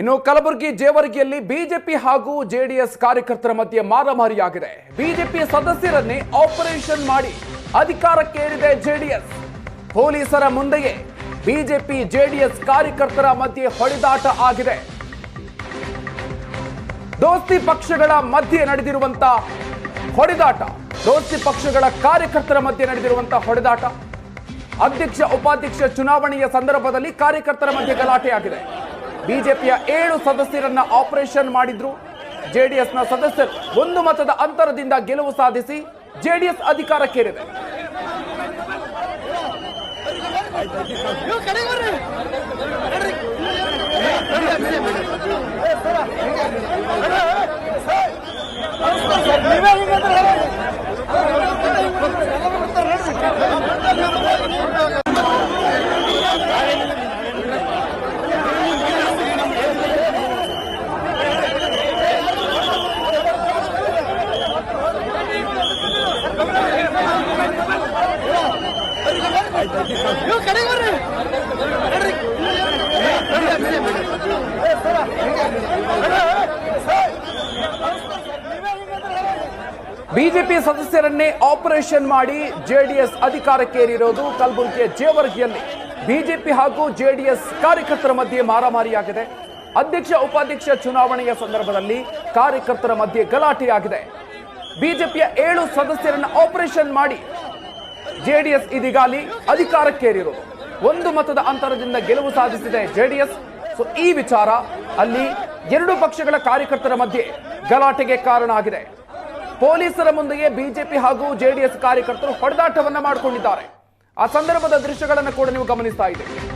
ಇನ್ನು ಕಲಬುರಗಿ ಜೇವರ್ಗಿಯಲ್ಲಿ ಬಿಜೆಪಿ ಹಾಗೂ ಜೆಡಿಎಸ್ ಕಾರ್ಯಕರ್ತರ ಮಧ್ಯೆ ಮಾರಾಮಾರಿಯಾಗಿದೆ. ಬಿಜೆಪಿ ಸದಸ್ಯರನ್ನೇ ಆಪರೇಷನ್ ಮಾಡಿ ಅಧಿಕಾರಕ್ಕೇರಿದೆ ಜೆಡಿಎಸ್. ಪೊಲೀಸರ ಮುಂದೆಯೇ ಬಿಜೆಪಿ ಜೆಡಿಎಸ್ ಕಾರ್ಯಕರ್ತರ ಮಧ್ಯೆ ಹೊಡೆದಾಟ ಆಗಿದೆ. ದೋಸ್ತಿ ಪಕ್ಷಗಳ ಮಧ್ಯೆ ನಡೆದಿರುವಂತ ಹೊಡೆದಾಟ, ದೋಸ್ತಿ ಪಕ್ಷಗಳ ಕಾರ್ಯಕರ್ತರ ಮಧ್ಯೆ ನಡೆದಿರುವಂತ ಹೊಡೆದಾಟ. ಅಧ್ಯಕ್ಷ, ಉಪಾಧ್ಯಕ್ಷ ಚುನಾವಣೆಯ ಸಂದರ್ಭದಲ್ಲಿ ಕಾರ್ಯಕರ್ತರ ಮಧ್ಯೆ ಗಲಾಟೆಯಾಗಿದೆ. ಬಿಜೆಪಿಯ ಏಳು ಸದಸ್ಯರನ್ನ ಆಪರೇಷನ್ ಮಾಡಿದ್ರು. ಜೆಡಿಎಸ್ನ ಸದಸ್ಯರು ಒಂದು ಮತದ ಅಂತರದಿಂದ ಗೆಲುವು ಸಾಧಿಸಿ ಜೆಡಿಎಸ್ ಅಧಿಕಾರಕ್ಕೇರಿದೆ. ಬಿಜೆಪಿ ಸದಸ್ಯರನ್ನೇ ಆಪರೇಷನ್ ಮಾಡಿ ಜೆಡಿಎಸ್ ಅಧಿಕಾರಕ್ಕೇರಿರೋದು ಕಲಬುರಗಿಯ ಜೇವರ್ಗಿಯಲ್ಲಿ. ಬಿಜೆಪಿ ಹಾಗೂ ಜೆಡಿಎಸ್ ಕಾರ್ಯಕರ್ತರ ಮಧ್ಯೆ ಮಾರಾಮಾರಿಯಾಗಿದೆ. ಅಧ್ಯಕ್ಷ, ಉಪಾಧ್ಯಕ್ಷ ಚುನಾವಣೆಯ ಸಂದರ್ಭದಲ್ಲಿ ಕಾರ್ಯಕರ್ತರ ಮಧ್ಯೆ ಗಲಾಟೆಯಾಗಿದೆ. ಬಿಜೆಪಿಯ ಏಳು ಸದಸ್ಯರನ್ನು ಆಪರೇಷನ್ ಮಾಡಿ ಜೆಡಿಎಸ್ ಇದೀಗ ಅಲ್ಲಿ ಅಧಿಕಾರಕ್ಕೇರಿರೋದು ಒಂದು ಮತದ ಅಂತರದಿಂದ ಗೆಲುವು ಸಾಧಿಸಿದೆ ಜೆಡಿಎಸ್. ಸೊ ಈ ವಿಚಾರ ಅಲ್ಲಿ ಎರಡು ಪಕ್ಷಗಳ ಕಾರ್ಯಕರ್ತರ ಮಧ್ಯೆ ಗಲಾಟೆಗೆ ಕಾರಣ ಆಗಿದೆ. ಪೊಲೀಸರ ಮುಂದೆಯೇ ಬಿಜೆಪಿ ಹಾಗೂ ಜೆಡಿಎಸ್ ಕಾರ್ಯಕರ್ತರು ಹೊಡೆದಾಟವನ್ನ ಮಾಡಿಕೊಂಡಿದ್ದಾರೆ. ಆ ಸಂದರ್ಭದ ದೃಶ್ಯಗಳನ್ನು ಕೂಡ ನೀವು ಗಮನಿಸ್ತಾ ಇದ್ದೀರಿ.